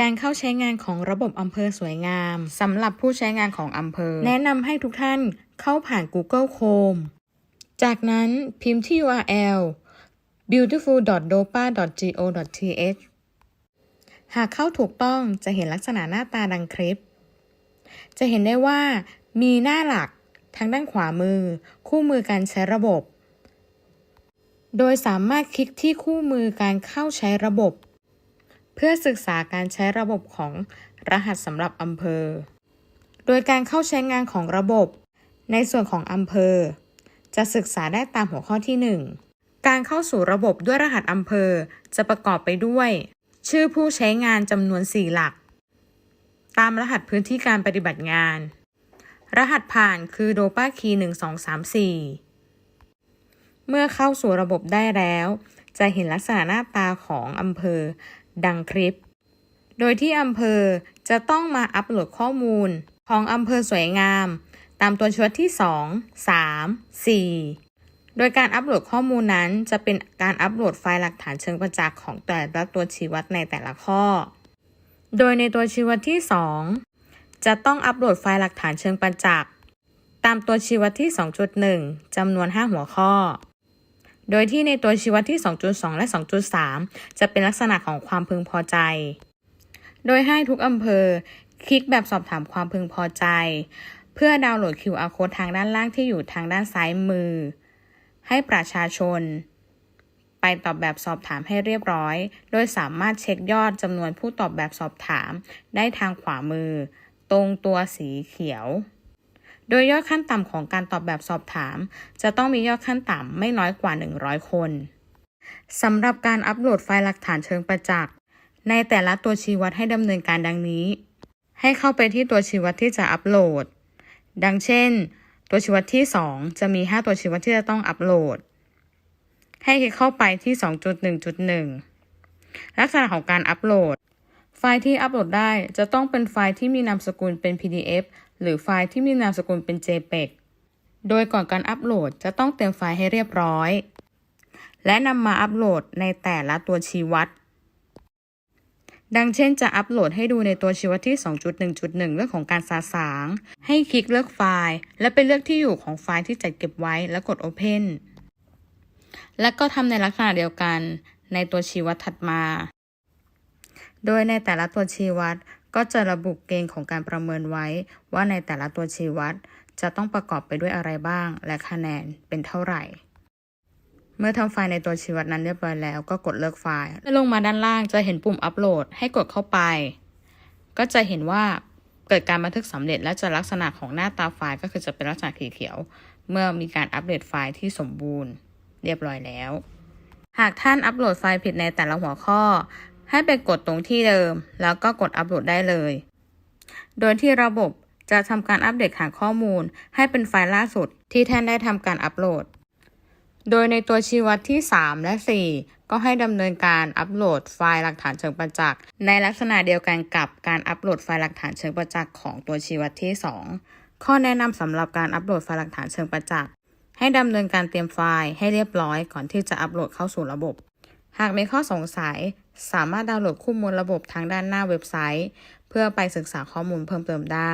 การเข้าใช้งานของระบบอำเภอสวยงามสำหรับผู้ใช้งานของอำเภอ แนะนำให้ทุกท่านเข้าผ่าน Google Chrome จากนั้นพิมพ์ที่ URL beautiful.dopa.go.th หากเข้าถูกต้องจะเห็นลักษณะหน้าตาดังคลิป จะเห็นได้ว่ามีหน้าหลักทางด้านขวามือ คู่มือการใช้ระบบ โดยสามารถคลิกที่คู่มือการเข้าใช้ระบบ เพื่อศึกษาการใช้ระบบของรหัสสำหรับอำเภอ โดยการเข้าใช้งานของระบบ ในส่วนของอำเภอ จะศึกษาได้ตามหัวข้อที่ 1 การเข้าสู่ระบบด้วยรหัสอำเภอจะประกอบไปด้วย ชื่อผู้ใช้งานจำนวน 4 หลัก ตามรหัสพื้นที่การปฏิบัติงาน รหัสผ่านคือโดปาคีย์1234 เมื่อเข้าสู่ระบบได้แล้วจะเห็นลักษณะหน้าตาของอำเภอ ดังคลิป โดยที่อำเภอจะต้องมาอัปโหลดข้อมูลของอำเภอสวยงาม ตามตัวชี้วัดที่ 2 3 4 โดยการอัปโหลดข้อมูลนั้นจะเป็นการอัปโหลดไฟล์หลักฐานเชิงประจักษ์ของแต่ละตัวชี้วัดในแต่ละข้อ โดยในตัวชี้วัดที่ 2 จะต้องอัปโหลดไฟล์หลักฐานเชิงประจักษ์ตามตัวชี้วัดที่ 2.1จำนวน 5 หัวข้อ โดยที่ในตัวชี้วัดที่ 2.2 และ 2.3 จะเป็นลักษณะของความพึงพอใจ โดยให้ทุกอำเภอคลิกแบบสอบถามความพึงพอใจ เพื่อดาวน์โหลด QR code ทางด้านล่างที่อยู่ทางด้านซ้ายมือ ให้ประชาชน ไปตอบแบบสอบถามให้เรียบร้อย โดยสามารถเช็คยอดจำนวนผู้ตอบแบบสอบถามได้ทางขวามือ ตรงตัวสีเขียว โดยยอดขั้นต่ำของการตอบแบบสอบถาม จะต้องมียอดขั้นต่ำไม่น้อยกว่า 100 คนสำหรับการอัปโหลดไฟล์หลักฐานเชิงประจักษ์ในแต่ละตัวชี้วัดให้ดำเนินการดังนี้ ให้เข้าไปที่ตัวชี้วัดที่จะอัปโหลด ดังเช่น ตัวชี้วัดที่ 2 จะมี 5 ตัวชี้วัดที่จะต้องอัปโหลด ให้คลิกเข้าไปที่ 2.1.1 ลักษณะของการอัปโหลด ไฟล์ที่อัปโหลดได้จะต้องเป็นไฟล์ที่มีนามสกุลเป็น PDF หรือไฟล์ที่มีนามสกุลเป็น JPEG โดยก่อนการอัปโหลดจะต้องเตรียมไฟล์ให้เรียบร้อย และนำมาอัปโหลดในแต่ละตัวชี้วัด ดังเช่นจะอัปโหลดให้ดูในตัวชี้วัดที่ 2.1.1 เรื่องของการสาสาง ให้คลิกเลือกไฟล์ และไปเลือกที่อยู่ของไฟล์ที่จัดเก็บไว้แล้วกด Open และก็ทำในลักษณะเดียวกันในตัวชี้วัดถัดมา โดยในแต่ละตัวชี้วัด ก็จะระบุเกณฑ์ของการประเมินไว้ ว่าในแต่ละตัวชี้วัด จะต้องประกอบไปด้วยอะไรบ้าง และคะแนนเป็นเท่าไหร่ เมื่อทำไฟล์ในตัวชี้วัดนั้นเรียบร้อยแล้วก็กดเลือกไฟล์และลงมาด้านล่างจะเห็นปุ่มอัปโหลดให้กดเข้าไป ก็จะเห็นว่าเกิดการบันทึกสำเร็จและจะลักษณะของหน้าตาไฟล์ก็คือจะเป็นลักษณะสีเขียว เมื่อมีการอัปเดตไฟล์ที่สมบูรณ์ เรียบร้อยแล้ว หากท่านอัปโหลดไฟล์ผิดในแต่ละหัวข้อ ให้ไปกดตรงที่เดิม แล้วก็กดอัปโหลดได้เลย โดยที่ระบบจะทำการอัปเดตฐานข้อมูล ให้เป็นไฟล์ล่าสุดที่ท่านได้ทำการอัปโหลด โดยในตัวชี้วัดที่ 3 และ 4 ก็ให้ดำเนินการอัปโหลดไฟล์หลักฐานเชิงประจักษ์ในลักษณะเดียวกันกับการอัปโหลดไฟล์หลักฐานเชิงประจักษ์ของตัวชี้วัดที่ 2 ข้อแนะนำสำหรับการอัปโหลดไฟล์หลักฐานเชิงประจักษ์ให้ดำเนินการเตรียมไฟล์ให้เรียบร้อยก่อนที่จะอัปโหลดเข้าสู่ระบบ หากมีข้อสงสัย สามารถดาวน์โหลดข้อมูลระบบทางด้านหน้าเว็บไซต์ เพื่อไปศึกษาข้อมูลเพิ่มเติมได้